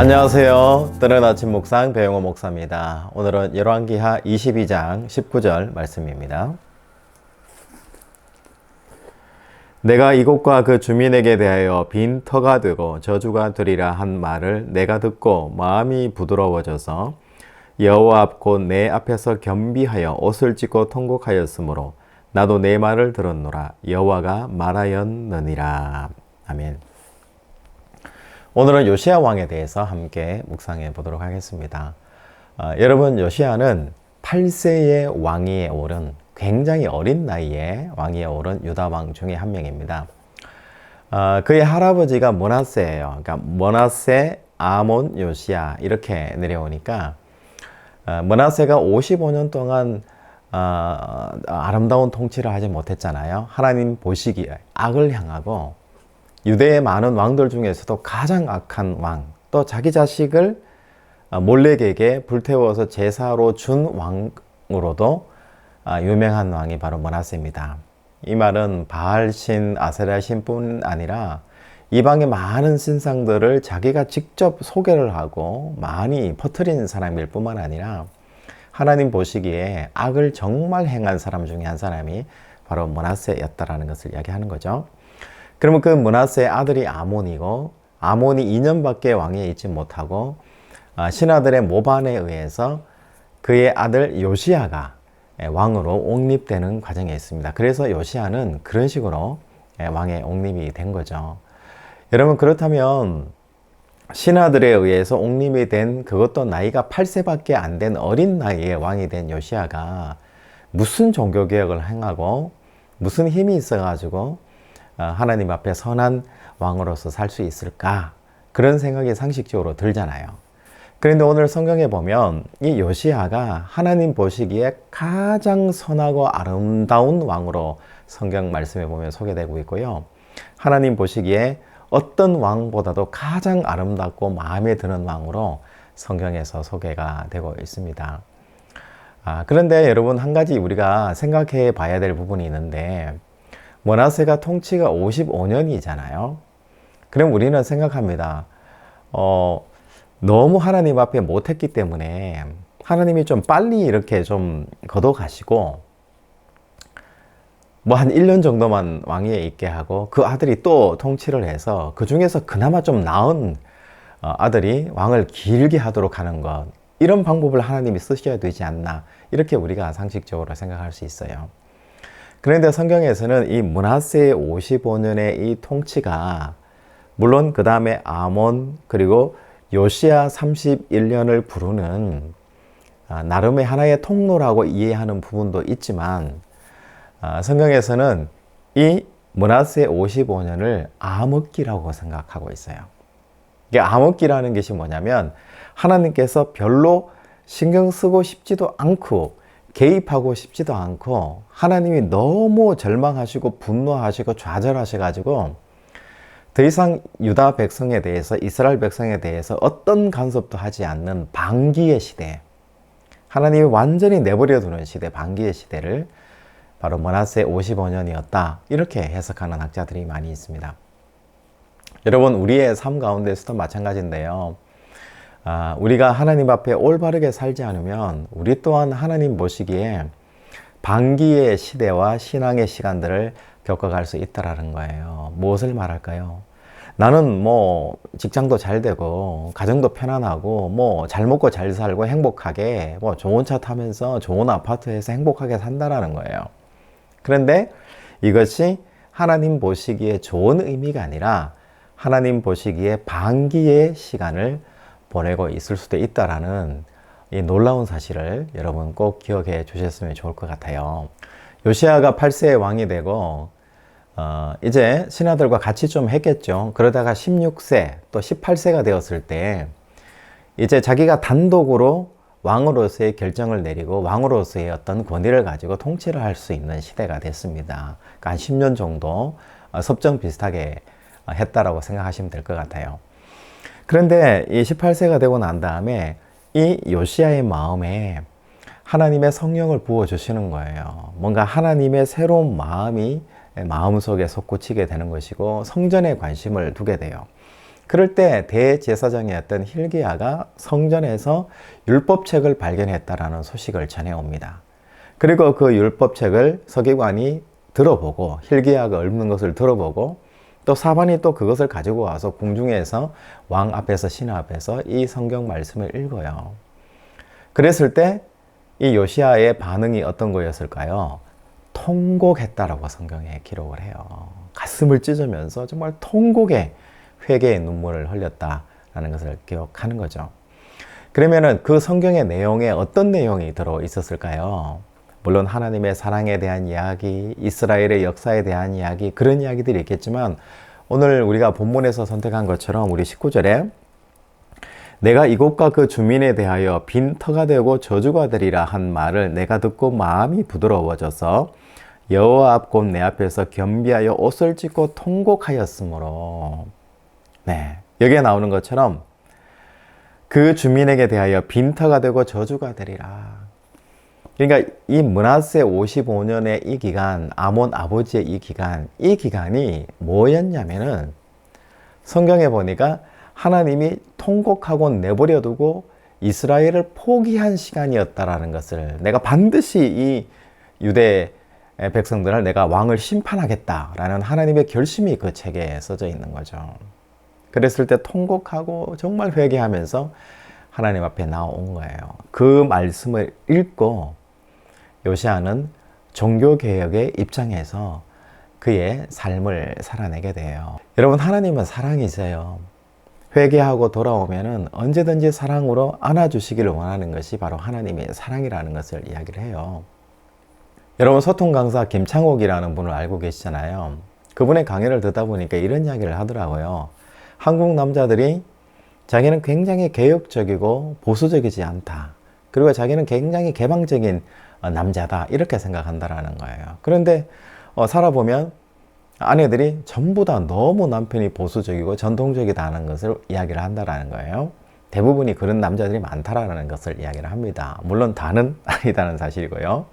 안녕하세요. 뜨는 아침 묵상 배영호 목사입니다. 오늘은 열왕기하 22장 19절 말씀입니다. 내가 이곳과 그 주민에게 대하여 빈 터가 되고 저주가 되리라 한 말을 내가 듣고 마음이 부드러워져서 여호와 앞곧 내 앞에서 겸비하여 옷을 찢고 통곡하였으므로 나도 내 말을 들었노라 여호와가 말하였느니라 아멘. 오늘은 요시아 왕에 대해서 함께 묵상해 보도록 하겠습니다. 어, 여러분 요시아는 8세의 왕위에 오른 굉장히 어린 나이에 왕위에 오른 유다 왕 중에 한 명입니다. 어, 그의 할아버지가 모나세예요. 그러니까 모나세, 아몬, 요시아 이렇게 내려오니까 어, 모나세가 55년 동안 어, 아름다운 통치를 하지 못했잖아요. 하나님 보시기에 악을 향하고 유대의 많은 왕들 중에서도 가장 악한 왕, 또 자기 자식을 몰렉에게 불태워서 제사로 준 왕으로도 유명한 왕이 바로 모나세입니다. 이 말은 바알신, 아세라신뿐 아니라 이방의 많은 신상들을 자기가 직접 소개를 하고 많이 퍼뜨린 사람일 뿐만 아니라 하나님 보시기에 악을 정말 행한 사람 중에 한 사람이 바로 모나세였다라는 것을 이야기하는 거죠. 그러면 그 문하세의 아들이 아몬이고 아몬이 2년밖에 왕위에 있지 못하고 신하들의 모반에 의해서 그의 아들 요시아가 왕으로 옹립되는 과정에 있습니다. 그래서 요시아는 그런 식으로 왕의 옹립이 된 거죠. 여러분 그렇다면 신하들에 의해서 옹립이 된 그것도 나이가 8세밖에 안 된 어린 나이에 왕이 된 요시아가 무슨 종교 개혁을 행하고 무슨 힘이 있어 가지고 어, 하나님 앞에 선한 왕으로서 살 수 있을까? 그런 생각이 상식적으로 들잖아요. 그런데 오늘 성경에 보면 이 요시아가 하나님 보시기에 가장 선하고 아름다운 왕으로 성경 말씀에 보면 소개되고 있고요. 하나님 보시기에 어떤 왕보다도 가장 아름답고 마음에 드는 왕으로 성경에서 소개가 되고 있습니다. 아, 그런데 여러분 한 가지 우리가 생각해 봐야 될 부분이 있는데 모나세가 통치가 55년이잖아요. 그럼 우리는 생각합니다. 어, 너무 하나님 앞에 못했기 때문에 하나님이 좀 빨리 이렇게 좀 걷어가시고 뭐 한 1년 정도만 왕위에 있게 하고 그 아들이 또 통치를 해서 그 중에서 그나마 좀 나은 어, 아들이 왕을 길게 하도록 하는 것 이런 방법을 하나님이 쓰셔야 되지 않나 이렇게 우리가 상식적으로 생각할 수 있어요. 그런데 성경에서는 이 문하세의 55년의 이 통치가 물론 그 다음에 아몬 그리고 요시아 31년을 부르는 아, 나름의 하나의 통로라고 이해하는 부분도 있지만 아, 성경에서는 이 문하세 55년을 암흑기라고 생각하고 있어요. 이게 암흑기라는 것이 뭐냐면 하나님께서 별로 신경 쓰고 싶지도 않고 개입하고 싶지도 않고 하나님이 너무 절망하시고 분노하시고 좌절하셔 가지고 더 이상 유다 백성에 대해서 이스라엘 백성에 대해서 어떤 간섭도 하지 않는 반기의 시대 하나님이 완전히 내버려 두는 시대 반기의 시대를 바로 머나세 55년이었다. 이렇게 해석하는 학자들이 많이 있습니다. 여러분 우리의 삶 가운데서도 마찬가지인데요 아, 우리가 하나님 앞에 올바르게 살지 않으면 우리 또한 하나님 보시기에 반기의 시대와 신앙의 시간들을 겪어갈 수 있다라는 거예요. 무엇을 말할까요? 나는 뭐 직장도 잘 되고 가정도 편안하고 뭐 잘 먹고 잘 살고 행복하게 뭐 좋은 차 타면서 좋은 아파트에서 행복하게 산다라는 거예요. 그런데 이것이 하나님 보시기에 좋은 의미가 아니라 하나님 보시기에 반기의 시간을 보내고 있을 수도 있다라는 이 놀라운 사실을 여러분 꼭 기억해 주셨으면 좋을 것 같아요. 요시아가 8세의 왕이 되고 어, 이제 신하들과 같이 좀 했겠죠. 그러다가 16세 또 18세가 되었을 때 이제 자기가 단독으로 왕으로서의 결정을 내리고 왕으로서의 어떤 권위를 가지고 통치를 할 수 있는 시대가 됐습니다. 그러니까 한 10년 정도 어, 섭정 비슷하게 했다라고 생각하시면 될 것 같아요. 그런데 이 18세가 되고 난 다음에 이 요시아의 마음에 하나님의 성령을 부어 주시는 거예요. 뭔가 하나님의 새로운 마음이 마음속에 솟구치게 되는 것이고 성전에 관심을 두게 돼요. 그럴 때 대제사장이었던 힐기야가 성전에서 율법책을 발견했다라는 소식을 전해옵니다. 그리고 그 율법책을 서기관이 들어보고 힐기야가 읊는 것을 들어보고 또 사반이 또 그것을 가지고 와서 궁중에서 왕 앞에서 신하 앞에서 이 성경 말씀을 읽어요. 그랬을 때 이 요시아의 반응이 어떤 거였을까요? 통곡했다라고 성경에 기록을 해요. 가슴을 찢으면서 정말 통곡의 회개의 눈물을 흘렸다라는 것을 기억하는 거죠. 그러면은 그 성경의 내용에 어떤 내용이 들어 있었을까요? 물론 하나님의 사랑에 대한 이야기, 이스라엘의 역사에 대한 이야기, 그런 이야기들이 있겠지만 오늘 우리가 본문에서 선택한 것처럼 우리 19절에 내가 이곳과 그 주민에 대하여 빈터가 되고 저주가 되리라 한 말을 내가 듣고 마음이 부드러워져서 여호와 앞곧 내 앞에서 겸비하여 옷을 찢고 통곡하였으므로. 네 여기에 나오는 것처럼 그 주민에게 대하여 빈터가 되고 저주가 되리라 그러니까 이 문하세 55년의 이 기간 아몬 아버지의 이 기간 이 기간이 뭐였냐면은 성경에 보니까 하나님이 통곡하고 내버려 두고 이스라엘을 포기한 시간이었다라는 것을 내가 반드시 이 유대 백성들을 내가 왕을 심판하겠다라는 하나님의 결심이 그 책에 써져 있는 거죠. 그랬을 때 통곡하고 정말 회개하면서 하나님 앞에 나온 거예요. 그 말씀을 읽고 요시아는 종교개혁의 입장에서 그의 삶을 살아내게 돼요. 여러분, 하나님은 사랑이세요. 회개하고 돌아오면은 언제든지 사랑으로 안아주시기를 원하는 것이 바로 하나님의 사랑이라는 것을 이야기를 해요. 여러분 소통 강사 김창옥이라는 분을 알고 계시잖아요. 그분의 강의를 듣다 보니까 이런 이야기를 하더라고요. 한국 남자들이 자기는 굉장히 개혁적이고 보수적이지 않다. 그리고 자기는 굉장히 개방적인 남자다. 이렇게 생각한다라는 거예요. 그런데 어, 살아보면 아내들이 전부 다 너무 남편이 보수적이고 전통적이다는 것을 이야기를 한다라는 거예요. 대부분이 그런 남자들이 많다라는 것을 이야기를 합니다. 물론 다는 아니다는 사실이고요.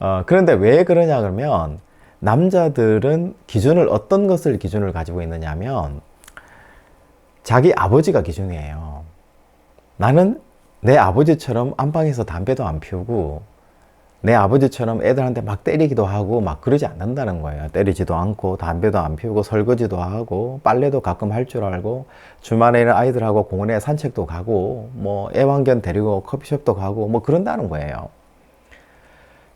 어, 그런데 왜 그러냐 그러면 남자들은 기준을 어떤 것을 기준을 가지고 있느냐면 자기 아버지가 기준이에요. 나는 내 아버지처럼 안방에서 담배도 안 피우고 내 아버지처럼 애들한테 막 때리기도 하고 막 그러지 않는다는 거예요. 때리지도 않고 담배도 안 피우고 설거지도 하고 빨래도 가끔 할 줄 알고 주말에는 아이들하고 공원에 산책도 가고 뭐 애완견 데리고 커피숍도 가고 뭐 그런다는 거예요.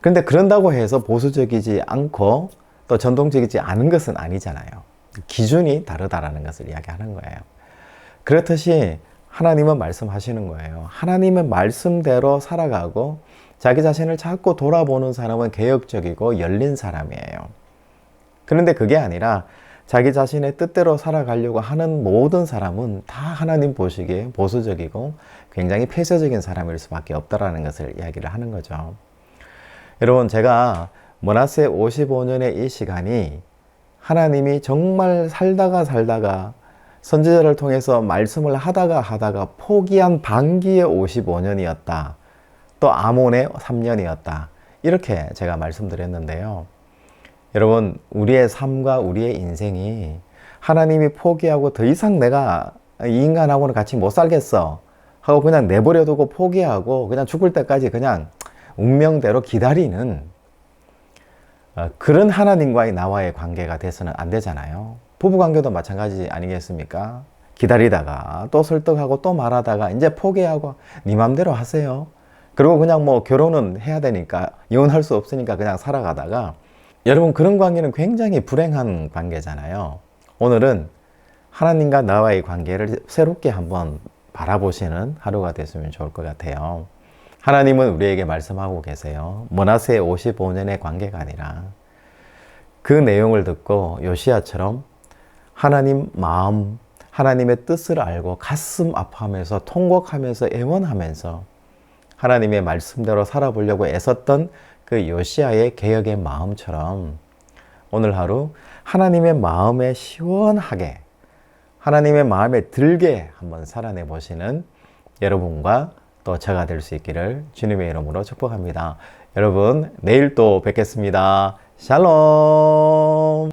그런데 그런다고 해서 보수적이지 않고 또 전통적이지 않은 것은 아니잖아요. 기준이 다르다라는 것을 이야기하는 거예요. 그렇듯이 하나님은 말씀하시는 거예요. 하나님의 말씀대로 살아가고 자기 자신을 자꾸 돌아보는 사람은 개혁적이고 열린 사람이에요. 그런데 그게 아니라 자기 자신의 뜻대로 살아가려고 하는 모든 사람은 다 하나님 보시기에 보수적이고 굉장히 폐쇄적인 사람일 수밖에 없다라는 것을 이야기를 하는 거죠. 여러분, 제가 문하세 55년의 이 시간이 하나님이 정말 살다가 살다가 선지자를 통해서 말씀을 하다가 하다가 포기한 반기의 55년이었다. 또 아몬의 3년이었다. 이렇게 제가 말씀드렸는데요. 여러분, 우리의 삶과 우리의 인생이 하나님이 포기하고 더 이상 내가 이 인간하고는 같이 못 살겠어. 하고 그냥 내버려두고 포기하고 그냥 죽을 때까지 그냥 운명대로 기다리는 어, 그런 하나님과의 나와의 관계가 돼서는 안 되잖아요. 부부 관계도 마찬가지 아니겠습니까? 기다리다가 또 설득하고 또 말하다가 이제 포기하고 네 맘대로 하세요. 그리고 그냥 뭐 결혼은 해야 되니까 이혼할 수 없으니까 그냥 살아가다가 여러분 그런 관계는 굉장히 불행한 관계잖아요. 오늘은 하나님과 나와의 관계를 새롭게 한번 바라보시는 하루가 됐으면 좋을 것 같아요. 하나님은 우리에게 말씀하고 계세요. 문하세 55년의 관계가 아니라 그 내용을 듣고 요시아처럼 하나님 마음, 하나님의 뜻을 알고 가슴 아파하면서 통곡하면서 애원하면서 하나님의 말씀대로 살아보려고 애썼던 그 요시아의 개혁의 마음처럼 오늘 하루 하나님의 마음에 시원하게 하나님의 마음에 들게 한번 살아내 보시는 여러분과 또 제가 될 수 있기를 주님의 이름으로 축복합니다. 여러분 내일 또 뵙겠습니다. 샬롬